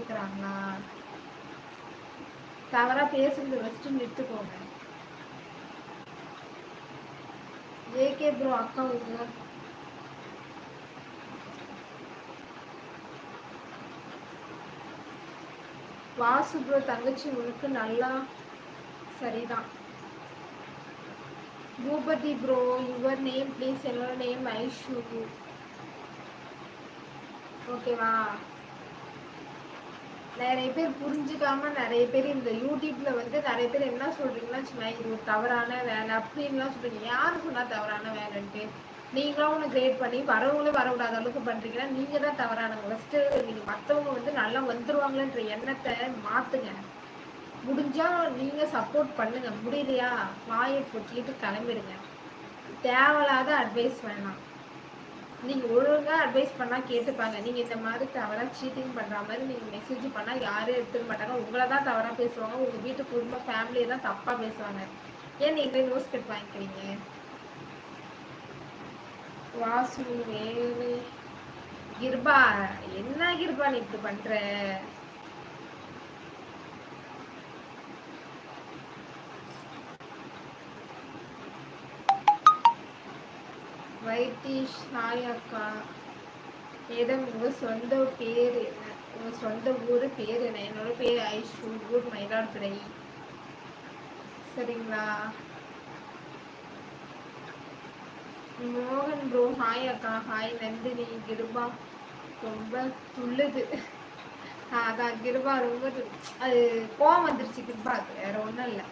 கொடுக்குறாங்களா? தவறா பேசுறது ஃபஸ்ட்டு நிறுத்துக்கோங்க ஜேகே ப்ரோ அக்கா உங்க வாசு ப்ரோ தங்கச்சி உனக்கு நல்லா சரிதான். Boopathi bro your name please என்னோட நேம் ஐஷு. ஓகேவா நிறைய பேர் புரிஞ்சுக்காம நிறைய பேர் இந்த யூடியூப்ல வந்து நிறைய பேர் என்ன சொல்றீங்கன்னா வச்சுக்கோங்களேன், இது ஒரு தவறான வேலை அப்படின்லாம் சொல்றீங்க. யாரு சொன்னா தவறான வேலைன்ட்டு? நீங்களும் ஒன்று கிரேட் பண்ணி வரவங்களும் வரவிடாத அளவுக்கு பண்றீங்கன்னா நீங்க தான் தவறானவங்க. ஃபர்ஸ்ட் நீங்க மற்றவங்க வந்து நல்லா வந்துருவாங்களன்ற எண்ணத்தை மாத்துங்க. முடிஞ்சா நீங்க சப்போர்ட் பண்ணுங்க. முடியலையா? வாயை பொட்டிட்டு கிளம்பிடுங்க. தேவையில்லாத அட்வைஸ் வேணாம். நீங்க ஒழுங்கா அட்வைஸ் பண்ணா கேட்டுப்பாங்க. நீங்க இந்த மாதிரி தவறா சீட்டிங் பண்ற மாதிரி நீங்க மெசேஜ் பண்ணா யாரும் எடுத்துக்க மாட்டாங்க. உங்களை தான் தவறா பேசுவாங்க. உங்க வீட்டு குடும்ப ஃபேமிலியை தான் தப்பா பேசுவாங்க. ஏன் நீங்களே நோஸ் கட் வாங்கிக்கிறீங்க? வாசு வேலு. கிருபா என்ன கிருபா நீ இப்படி பண்ற? வைத்தீஷ் ஹாய் அக்கா மேடம் உங்க சொந்த பேர் என்ன? உங்க சொந்த ஊர் பேர் என்ன? என்னோட பேர் ஐஷு ஊர் மயிலாடுதுறை. சரிங்களா? மோகன் ப்ரோ ஹாய் அக்கா. ஹாய் நந்தினி கிருபா. ரொம்ப துள்ளுது. ஆஹ் அதான் கிருபா ரொம்ப அது கோவம் வந்துருச்சு கிருபாக்கு. வேற ஒண்ணும் இல்லை.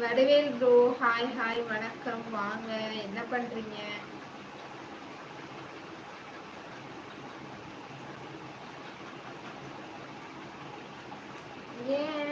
வடவேல் ப்ரோ ஹாய் ஹாய் வணக்கம். வாங்க என்ன பண்றீங்க? ஏன்?